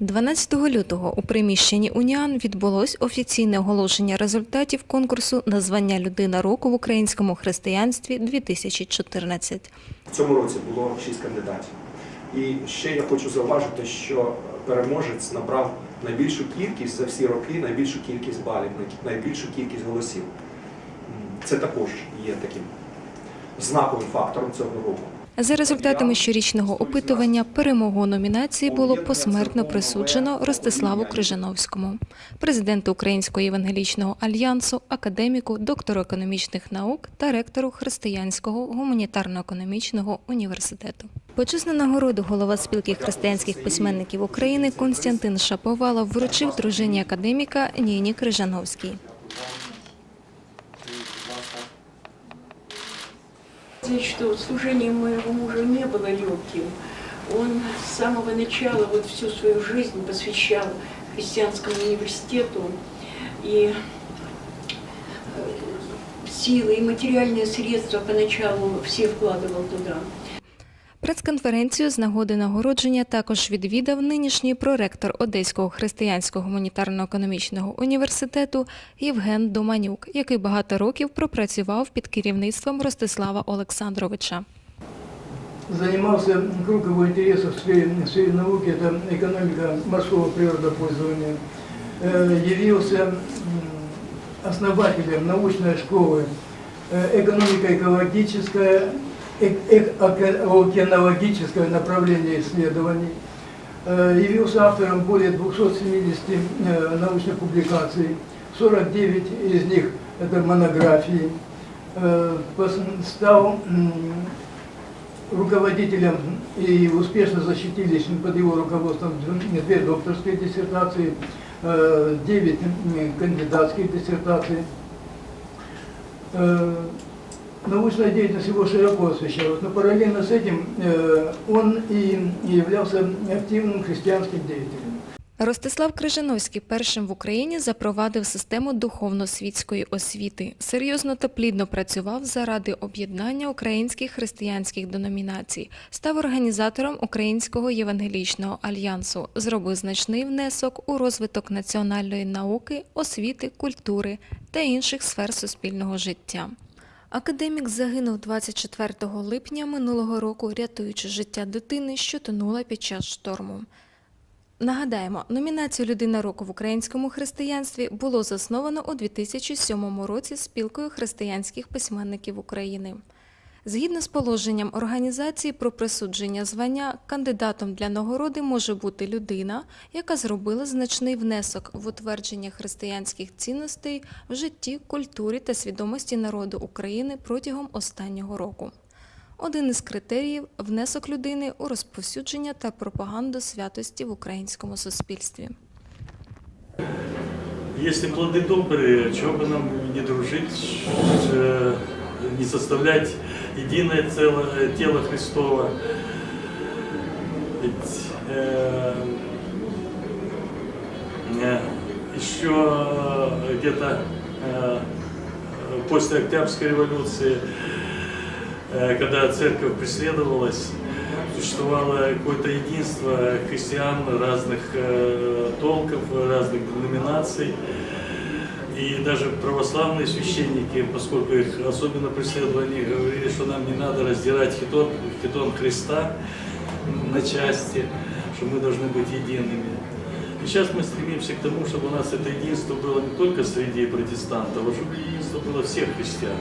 12 лютого у приміщенні Уніан відбулось офіційне оголошення результатів конкурсу на звання Людина року в українському християнстві 2014. В цьому році було шість кандидатів. І ще я хочу зауважити, що переможець набрав найбільшу кількість за всі роки, найбільшу кількість балів, найбільшу кількість голосів. Це також є таким знаковим фактором цього року. За результатами щорічного опитування перемогу номінації було посмертно присуджено Ростиславу Крижановському, президенту Українського євангелічного альянсу, академіку, доктору економічних наук та ректору Християнського гуманітарно-економічного університету. Почесну нагороду голова спілки християнських письменників України Константин Шаповалов вручив дружині академіка Ніні Крижановській. Сказать, что служение моего мужа не было легким. Он с самого начала вот всю свою жизнь посвящал христианскому университету и э, силы и материальные средства поначалу все вкладывал туда. Прес-конференцію з нагоди нагородження також відвідав нинішній проректор Одеського християнського гуманітарно-економічного університету Євген Доманюк, який багато років пропрацював під керівництвом Ростислава Олександровича. занимался круг его интересов в сфере, в сфере науки, это экономика морского природопользования, Э, явился м, основателем научной школы э, экономико-экологическое, эк- эк- оке- океанологическое направление исследований, Э, явился автором более 270 э, научных публикаций, 49 из них это монографии, Э, стал руководителем и успешно защитились под его руководством две докторские диссертации, э, девять м, кандидатских диссертаций. Э, Научная деятельность его широко освещалась, но параллельно с этим э, он и являлся активным христианским деятелем. Ростислав Крижановський першим в Україні запровадив систему духовно-світської освіти. Серйозно та плідно працював заради об'єднання українських християнських деномінацій, став організатором Українського євангелічного альянсу, зробив значний внесок у розвиток національної науки, освіти, культури та інших сфер суспільного життя. Академік загинув 24 липня минулого року, рятуючи життя дитини, що тонула під час шторму. Нагадаємо, номінацію Людина року в українському християнстві було засновано у 2007 році спілкою християнських письменників України. Згідно з положенням організації про присудження звання, кандидатом для нагороди може бути людина, яка зробила значний внесок в утвердження християнських цінностей в житті, культурі та свідомості народу України протягом останнього року. Один із критеріїв внесок людини у розповсюдження та пропаганду святості в українському суспільстві. Если плоды добрые, чего бы нам не дружить, э, не составлять единое целое тело Христова. Ведь э, э, еще где-то э, после Октябрьской революции, э, когда церковь преследовалась, существовало какое-то единство христиан разных э, толков, разных деноминаций. И даже православные священники, поскольку их особенно преследовали, они говорили, что нам не надо раздирать хитон, хитон Христа на части, что мы должны быть едиными. И сейчас мы стремимся к тому, чтобы у нас это единство было не только среди протестантов, а чтобы единство было всех христиан.